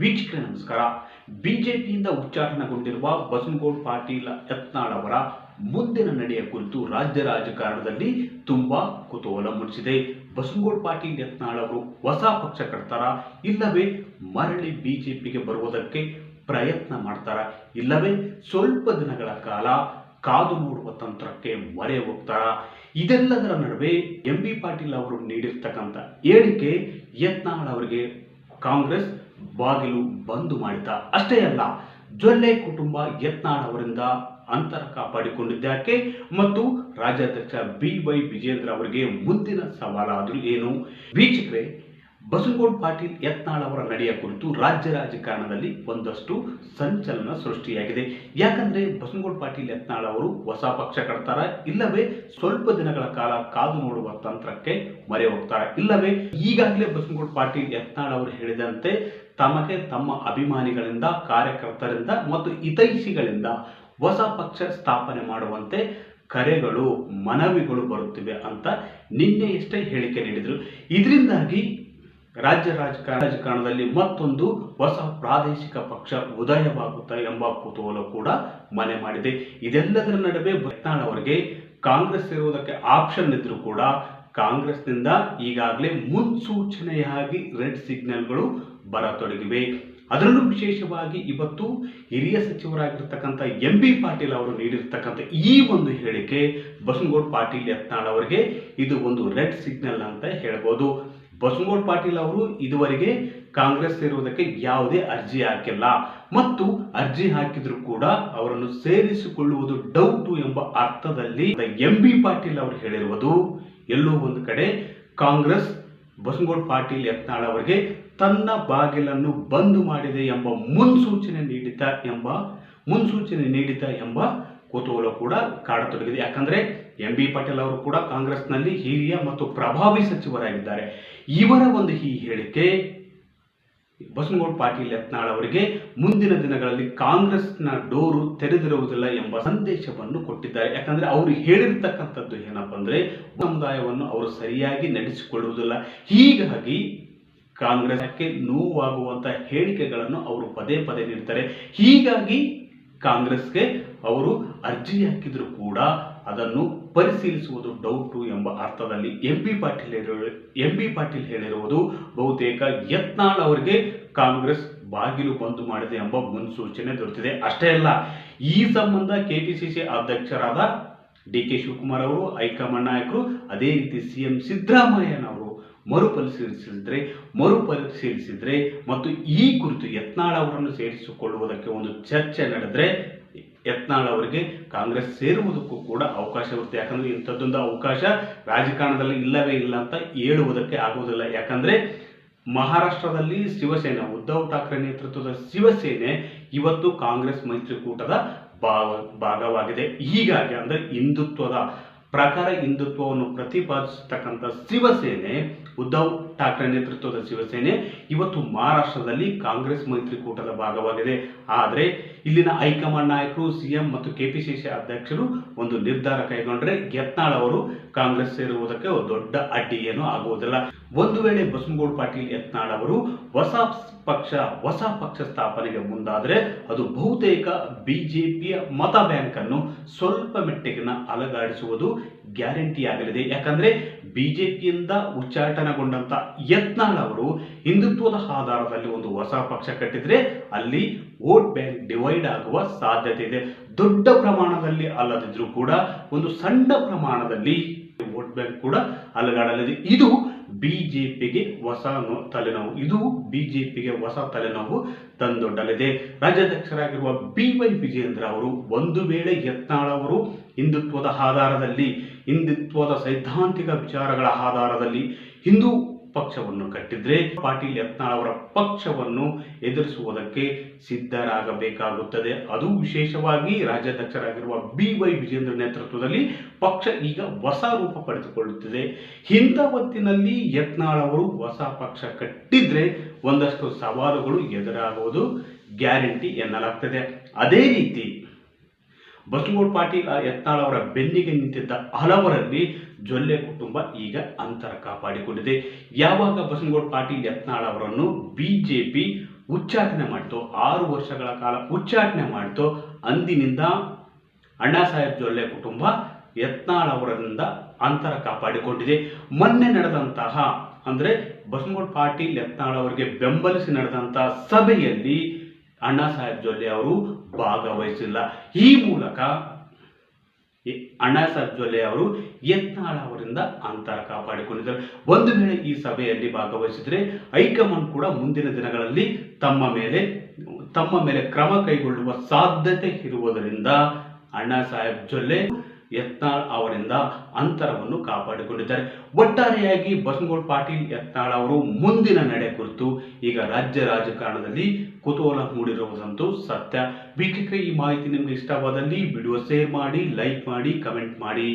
ವೀಕ್ಷಕರೇ, ನಮಸ್ಕಾರ. ಬಿಜೆಪಿಯಿಂದ ಉಚ್ಚಾಟನೆಗೊಂಡಿರುವ ಬಸನಗೌಡ ಪಾಟೀಲ್ ಯತ್ನಾಳ್ ಅವರ ಮುಂದಿನ ನಡೆಯ ಕುರಿತು ರಾಜ್ಯ ರಾಜಕಾರಣದಲ್ಲಿ ತುಂಬಾ ಕುತೂಹಲ ಮೂಡಿಸಿದೆ. ಬಸನಗೌಡ ಪಾಟೀಲ್ ಯತ್ನಾಳ್ ಅವರು ಹೊಸ ಪಕ್ಷ ಕಟ್ತಾರ ಇಲ್ಲವೇ ಮರಳಿ ಬಿಜೆಪಿಗೆ ಬರುವುದಕ್ಕೆ ಪ್ರಯತ್ನ ಮಾಡ್ತಾರ, ಇಲ್ಲವೇ ಸ್ವಲ್ಪ ದಿನಗಳ ಕಾಲ ಕಾದು ನೋಡುವ ತಂತ್ರಕ್ಕೆ ಮೊರೆ ಹೋಗ್ತಾರ. ಇದೆಲ್ಲದರ ನಡುವೆ ಎಂ ಬಿ ಪಾಟೀಲ್ ಅವರು ನೀಡಿರ್ತಕ್ಕಂಥ ಹೇಳಿಕೆ ಯತ್ನಾಳ್ ಅವರಿಗೆ. ಕಾಂಗ್ರೆಸ್ ಬಾಗಿಲು ಬಂದು ಮಾಡಿದ ಅಷ್ಟೇ ಅಲ್ಲ, ಜೊಲ್ಲೆ ಕುಟುಂಬ ಯತ್ನಾಳ್ ಅವರಿಂದ ಅಂತರ ಕಾಪಾಡಿಕೊಂಡಿದ್ದಕ್ಕೆ ಮತ್ತು ರಾಜ್ಯಾಧ್ಯಕ್ಷ ಬಿ ವೈ ವಿಜೇಂದ್ರ ಅವರಿಗೆ ಮುಂದಿನ ಸವಾಲಾದರೂ ಏನು? ವೀಕ್ಷಕರೇ ಬಸನಗೌಡ ಪಾಟೀಲ್ ಯತ್ನಾಳ್ ಅವರ ನಡೆಯ ಕುರಿತು ರಾಜ್ಯ ರಾಜಕಾರಣದಲ್ಲಿ ಒಂದಷ್ಟು ಸಂಚಲನ ಸೃಷ್ಟಿಯಾಗಿದೆ. ಯಾಕಂದ್ರೆ ಬಸನಗೌಡ ಪಾಟೀಲ್ ಯತ್ನಾಳ್ ಅವರು ಹೊಸ ಪಕ್ಷ ಕಟ್ತಾರ, ಇಲ್ಲವೇ ಸ್ವಲ್ಪ ದಿನಗಳ ಕಾಲ ಕಾದು ನೋಡುವ ತಂತ್ರಕ್ಕೆ ಮೊರೆ ಹೋಗ್ತಾರ. ಇಲ್ಲವೇ ಈಗಾಗಲೇ ಬಸನಗೌಡ ಪಾಟೀಲ್ ಯತ್ನಾಳ್ ಅವರು ಹೇಳಿದಂತೆ ತಮಗೆ ತಮ್ಮ ಅಭಿಮಾನಿಗಳಿಂದ, ಕಾರ್ಯಕರ್ತರಿಂದ ಮತ್ತು ಹಿತೈಷಿಗಳಿಂದ ಹೊಸ ಪಕ್ಷ ಸ್ಥಾಪನೆ ಮಾಡುವಂತೆ ಕರೆಗಳು, ಮನವಿಗಳು ಬರುತ್ತಿವೆ ಅಂತ ನಿನ್ನೆಯಷ್ಟೇ ಹೇಳಿಕೆ ನೀಡಿದರು. ಇದರಿಂದಾಗಿ ರಾಜ್ಯ ರಾಜಕಾರಣ ರಾಜಕಾರಣದಲ್ಲಿ ಮತ್ತೊಂದು ಹೊಸ ಪ್ರಾದೇಶಿಕ ಪಕ್ಷ ಉದಯವಾಗುತ್ತಾ ಎಂಬ ಕುತೂಹಲ ಕೂಡ ಮನೆ ಮಾಡಿದೆ. ಇದೆಲ್ಲದರ ನಡುವೆ ಯತ್ನಾಳ್ ಅವರಿಗೆ ಕಾಂಗ್ರೆಸ್ ಇರುವುದಕ್ಕೆ ಆಪ್ಷನ್ ಇದ್ರೂ ಕೂಡ ಕಾಂಗ್ರೆಸ್ನಿಂದ ಈಗಾಗಲೇ ಮುನ್ಸೂಚನೆಯಾಗಿ ರೆಡ್ ಸಿಗ್ನಲ್ಗಳು ಬರತೊಡಗಿವೆ. ಅದರಲ್ಲೂ ವಿಶೇಷವಾಗಿ ಇವತ್ತು ಹಿರಿಯ ಸಚಿವರಾಗಿರ್ತಕ್ಕಂಥ ಎಂ ಬಿ ಪಾಟೀಲ್ ಅವರು ನೀಡಿರ್ತಕ್ಕಂಥ ಈ ಒಂದು ಹೇಳಿಕೆ ಬಸನಗೌಡ ಪಾಟೀಲ್ ಯತ್ನಾಳ್ ಅವರಿಗೆ ಇದು ಒಂದು ರೆಡ್ ಸಿಗ್ನಲ್ ಅಂತ ಹೇಳ್ಬೋದು. ಬಸನಗೌಡ ಪಾಟೀಲ್ ಅವರು ಇದುವರೆಗೆ ಕಾಂಗ್ರೆಸ್ ಸೇರುವುದಕ್ಕೆ ಯಾವುದೇ ಅರ್ಜಿ ಹಾಕಿಲ್ಲ. ಮತ್ತು ಅರ್ಜಿ ಹಾಕಿದ್ರು ಕೂಡ ಅವರನ್ನು ಸೇರಿಸಿಕೊಳ್ಳುವುದು ಡೌಟು ಎಂಬ ಅರ್ಥದಲ್ಲಿ ಎಂ ಬಿ ಪಾಟೀಲ್ ಅವರು ಹೇಳಿರುವುದು, ಎಲ್ಲೋ ಒಂದು ಕಡೆ ಕಾಂಗ್ರೆಸ್ ಬಸನಗೌಡ ಪಾಟೀಲ್ ಯತ್ನಾಳ್ ಅವರಿಗೆ ತನ್ನ ಬಾಗಿಲನ್ನು ಬಂದ್ ಮಾಡಿದೆ ಎಂಬ ಮುನ್ಸೂಚನೆ ನೀಡಿದ ಎಂಬ, ಮುನ್ಸೂಚನೆ ನೀಡಿದ ಎಂಬ ಕುತೂಹಲ ಕೂಡ ಕಾಡತೊಡಗಿದೆ. ಯಾಕಂದ್ರೆ ಎಂ ಬಿ ಪಾಟೀಲ್ ಅವರು ಕೂಡ ಕಾಂಗ್ರೆಸ್ನಲ್ಲಿ ಹಿರಿಯ ಮತ್ತು ಪ್ರಭಾವಿ ಸಚಿವರಾಗಿದ್ದಾರೆ. ಇವರ ಒಂದು ಈ ಹೇಳಿಕೆ ಬಸನಗೌಡ ಪಾಟೀಲ್ ಯತ್ನಾಳ್ ಅವರಿಗೆ ಮುಂದಿನ ದಿನಗಳಲ್ಲಿ ಕಾಂಗ್ರೆಸ್ನ ಡೋರು ತೆರೆದಿರುವುದಿಲ್ಲ ಎಂಬ ಸಂದೇಶವನ್ನು ಕೊಟ್ಟಿದ್ದಾರೆ. ಯಾಕಂದ್ರೆ ಅವರು ಹೇಳಿರ್ತಕ್ಕಂಥದ್ದು ಏನಪ್ಪ ಅಂದ್ರೆ ಸಮುದಾಯವನ್ನು ಅವರು ಸರಿಯಾಗಿ ನಡೆಸಿಕೊಳ್ಳುವುದಿಲ್ಲ. ಹೀಗಾಗಿ ಕಾಂಗ್ರೆಸ್ಗೆ ನೋವಾಗುವಂಥ ಹೇಳಿಕೆಗಳನ್ನು ಅವರು ಪದೇ ಪದೇ ನೀಡ್ತಾರೆ. ಹೀಗಾಗಿ ಕಾಂಗ್ರೆಸ್ಗೆ ಅವರು ಅರ್ಜಿ ಹಾಕಿದರೂ ಕೂಡ ಅದನ್ನು ಪರಿಶೀಲಿಸುವುದು ಡೌಟು ಎಂಬ ಅರ್ಥದಲ್ಲಿ ಎಂ ಬಿ ಪಾಟೀಲ್ ಹೇಳಿರುವ ಎಂ ಬಿ ಪಾಟೀಲ್ ಹೇಳಿರುವುದು ಬಹುತೇಕ ಯತ್ನಾಳ್ ಅವರಿಗೆ ಕಾಂಗ್ರೆಸ್ ಬಾಗಿಲು ಬಂದು ಮಾಡಿದೆ ಎಂಬ ಮುನ್ಸೂಚನೆ ದೊರೆತಿದೆ. ಅಷ್ಟೇ ಅಲ್ಲ, ಈ ಸಂಬಂಧ ಕೆಪಿಸಿಸಿ ಅಧ್ಯಕ್ಷರಾದ ಡಿ ಕೆ ಶಿವಕುಮಾರ್ ಅವರು, ಹೈಕಮಾಂಡ್ ನಾಯಕರು, ಅದೇ ರೀತಿ ಸಿ ಎಂ ಸಿದ್ದರಾಮಯ್ಯನವರು ಮರುಪರಿಶೀಲಿಸಿದ್ರೆ ಮರುಪರಿಶೀಲಿಸಿದರೆ ಮತ್ತು ಈ ಕುರಿತು ಯತ್ನಾಳ್ ಅವರನ್ನು ಸೇರಿಸಿಕೊಳ್ಳುವುದಕ್ಕೆ ಒಂದು ಚರ್ಚೆ ನಡೆದ್ರೆ ಯತ್ನಾಳ್ ಅವರಿಗೆ ಕಾಂಗ್ರೆಸ್ ಸೇರುವುದಕ್ಕೂ ಕೂಡ ಅವಕಾಶ ಇರುತ್ತೆ. ಯಾಕಂದ್ರೆ ಇಂಥದ್ದೊಂದು ಅವಕಾಶ ರಾಜಕಾರಣದಲ್ಲಿ ಇಲ್ಲವೇ ಇಲ್ಲ ಅಂತ ಹೇಳುವುದಕ್ಕೆ ಆಗುವುದಿಲ್ಲ. ಯಾಕಂದ್ರೆ ಮಹಾರಾಷ್ಟ್ರದಲ್ಲಿ ಶಿವಸೇನೆ, ಉದ್ಧವ್ ಠಾಕ್ರೆ ನೇತೃತ್ವದ ಶಿವಸೇನೆ ಇವತ್ತು ಕಾಂಗ್ರೆಸ್ ಮೈತ್ರಿಕೂಟದ ಭಾವ, ಭಾಗವಾಗಿದೆ. ಹೀಗಾಗಿ ಅಂದ್ರೆ ಹಿಂದುತ್ವದ ಪ್ರಕಾರ ಹಿಂದುತ್ವವನ್ನು ಪ್ರತಿಪಾದಿಸತಕ್ಕಂಥ ಶಿವಸೇನೆ, ಉದ್ಧವ್ ಠಾಕ್ರೆ ನೇತೃತ್ವದ ಶಿವಸೇನೆ, ಇವತ್ತು ಮಹಾರಾಷ್ಟ್ರದಲ್ಲಿ ಕಾಂಗ್ರೆಸ್ ಮೈತ್ರಿಕೂಟದ ಭಾಗವಾಗಿದೆ. ಆದರೆ ಇಲ್ಲಿನ ಹೈಕಮಾಂಡ್ ನಾಯಕರು, ಸಿಎಂ ಮತ್ತು ಕೆಪಿಸಿಸಿ ಅಧ್ಯಕ್ಷರು ಒಂದು ನಿರ್ಧಾರ ಕೈಗೊಂಡರೆ ಯತ್ನಾಳ್ ಅವರು ಕಾಂಗ್ರೆಸ್ ಸೇರುವುದಕ್ಕೆ ದೊಡ್ಡ ಅಡ್ಡಿ ಏನು ಆಗುವುದಿಲ್ಲ. ಒಂದು ವೇಳೆ ಬಸನಗೌಡ ಪಾಟೀಲ್ ಯತ್ನಾಳ್ ಅವರು ಹೊಸ ಪಕ್ಷ ಹೊಸ ಪಕ್ಷ ಸ್ಥಾಪನೆಗೆ ಮುಂದಾದರೆ ಅದು ಬಹುತೇಕ ಬಿಜೆಪಿಯ ಮತ ಬ್ಯಾಂಕ್ ಅನ್ನು ಸ್ವಲ್ಪ ಮಟ್ಟಿಗಿನ ಅಲಗಾಡಿಸುವುದು ಗ್ಯಾರಂಟಿ ಆಗಲಿದೆ. ಯಾಕಂದ್ರೆ ಬಿಜೆಪಿಯಿಂದ ಉಚ್ಚಾಟನೆಗೊಂಡಂತ ಯತ್ನಾಳ್ ಅವರು ಹಿಂದುತ್ವದ ಆಧಾರದಲ್ಲಿ ಒಂದು ಹೊಸ ಪಕ್ಷ ಕಟ್ಟಿದ್ರೆ ಅಲ್ಲಿ ವೋಟ್ ಬ್ಯಾಂಕ್ ಡಿವೈಡ್ ಆಗುವ ಸಾಧ್ಯತೆ ಇದೆ. ದೊಡ್ಡ ಪ್ರಮಾಣದಲ್ಲಿ ಅಲ್ಲದಿದ್ರೂ ಕೂಡ ಒಂದು ಸಣ್ಣ ಪ್ರಮಾಣದಲ್ಲಿ ಬ್ಯಾಂಕ್ ಕೂಡ ಅಲುಗಾಡಲಿದೆ. ಇದು ಬಿಜೆಪಿಗೆ ಹೊಸ ತಲೆನೋವು. ಇದು ಬಿಜೆಪಿಗೆ ಹೊಸ ತಲೆನೋವು ತಂದೊಡ್ಡಲಿದೆ. ರಾಜ್ಯಾಧ್ಯಕ್ಷರಾಗಿರುವ ಬಿ ವೈ ವಿಜೇಂದ್ರ ಅವರು ಒಂದು ವೇಳೆ ಯತ್ನಾಳ್ ಅವರು ಹಿಂದುತ್ವದ ಆಧಾರದಲ್ಲಿ, ಹಿಂದುತ್ವದ ಸೈದ್ಧಾಂತಿಕ ವಿಚಾರಗಳ ಆಧಾರದಲ್ಲಿ ಹಿಂದೂ ಪಕ್ಷವನ್ನು ಕಟ್ಟಿದ್ರೆ ಪಾಟೀಲ್ ಯತ್ನಾಳ್ ಅವರ ಪಕ್ಷವನ್ನು ಎದುರಿಸುವುದಕ್ಕೆ ಸಿದ್ಧರಾಗಬೇಕಾಗುತ್ತದೆ. ಅದು ವಿಶೇಷವಾಗಿ ರಾಜ್ಯಾಧ್ಯಕ್ಷರಾಗಿರುವ ಬಿ ವೈ ವಿಜೇಂದ್ರ ನೇತೃತ್ವದಲ್ಲಿ ಪಕ್ಷ ಈಗ ಹೊಸ ರೂಪ ಪಡೆದುಕೊಳ್ಳುತ್ತಿದೆ. ಇಂಥ ಹೊತ್ತಿನಲ್ಲಿ ಯತ್ನಾಳ್ ಅವರು ಹೊಸ ಪಕ್ಷ ಕಟ್ಟಿದ್ರೆ ಒಂದಷ್ಟು ಸವಾಲುಗಳು ಎದುರಾಗುವುದು ಗ್ಯಾರಂಟಿ ಎನ್ನಲಾಗ್ತದೆ. ಅದೇ ರೀತಿ ಬಸವಗೌಡ ಪಾಟೀಲ್ ಯತ್ನಾಳ್ ಅವರ ಬೆನ್ನಿಗೆ ನಿಂತಿದ್ದ ಹಲವರಲ್ಲಿ ಜೊಲ್ಲೆ ಕುಟುಂಬ ಈಗ ಅಂತರ ಕಾಪಾಡಿಕೊಂಡಿದೆ. ಯಾವಾಗ ಬಸವಗೌಡ ಪಾಟೀಲ್ ಯತ್ನಾಳ್ ಅವರನ್ನು ಬಿಜೆಪಿ ಉಚ್ಚಾಟನೆ ಮಾಡ್ತೋ, ಆರು ವರ್ಷಗಳ ಕಾಲ ಉಚ್ಚಾಟನೆ ಮಾಡ್ತೋ, ಅಂದಿನಿಂದ ಅಣ್ಣಾ ಸಾಹೇಬ್ ಜೊಲ್ಲೆ ಕುಟುಂಬ ಯತ್ನಾಳ್ ಅವರಿಂದ ಅಂತರ ಕಾಪಾಡಿಕೊಂಡಿದೆ. ಮೊನ್ನೆ ನಡೆದಂತಹ, ಅಂದರೆ ಬಸವಗೌಡ ಪಾಟೀಲ್ ಯತ್ನಾಳ್ ಅವರಿಗೆ ಬೆಂಬಲಿಸಿ ನಡೆದಂತಹ ಸಭೆಯಲ್ಲಿ ಅಣ್ಣಾ ಸಾಹೇಬ್ ಜೊಲ್ಲೆ ಅವರು ಭಾಗವಹಿಸಿಲ್ಲ. ಈ ಮೂಲಕ ಅಣ್ಣಾ ಸಾಹೇಬ್ ಜೊಲ್ಲೆ ಅವರು ಯತ್ನಾಳ್ ಅವರಿಂದ ಅಂತರ ಕಾಪಾಡಿಕೊಂಡಿದ್ದಾರೆ. ಒಂದು ವೇಳೆ ಈ ಸಭೆಯಲ್ಲಿ ಭಾಗವಹಿಸಿದರೆ ಹೈಕಮಾಂಡ್ ಕೂಡ ಮುಂದಿನ ದಿನಗಳಲ್ಲಿ ತಮ್ಮ ಮೇಲೆ ತಮ್ಮ ಮೇಲೆ ಕ್ರಮ ಕೈಗೊಳ್ಳುವ ಸಾಧ್ಯತೆ ಇರುವುದರಿಂದ ಅಣ್ಣಾ ಸಾಹೇಬ್ ಜೊಲ್ಲೆ ಯತ್ನಾಳ್ ಅವರಿಂದ ಅಂತರವನ್ನು ಕಾಪಾಡಿಕೊಂಡಿದ್ದಾರೆ. ಒಟ್ಟಾರೆಯಾಗಿ ಬಸನಗೌಡ ಪಾಟೀಲ್ ಯತ್ನಾಳ್ ಅವರು ಮುಂದಿನ ನಡೆ ಕುರಿತು ಈಗ ರಾಜ್ಯ ರಾಜಕಾರಣದಲ್ಲಿ ಕುತೂಹಲ ಮೂಡಿರುವುದಂತೂ ಸತ್ಯ. ವೀಕ್ಷಕರೇ, ಈ ಮಾಹಿತಿ ನಿಮಗೆ ಇಷ್ಟವಾದಲ್ಲಿ ವಿಡಿಯೋ ಶೇರ್ ಮಾಡಿ, ಲೈಕ್ ಮಾಡಿ, ಕಮೆಂಟ್ ಮಾಡಿ.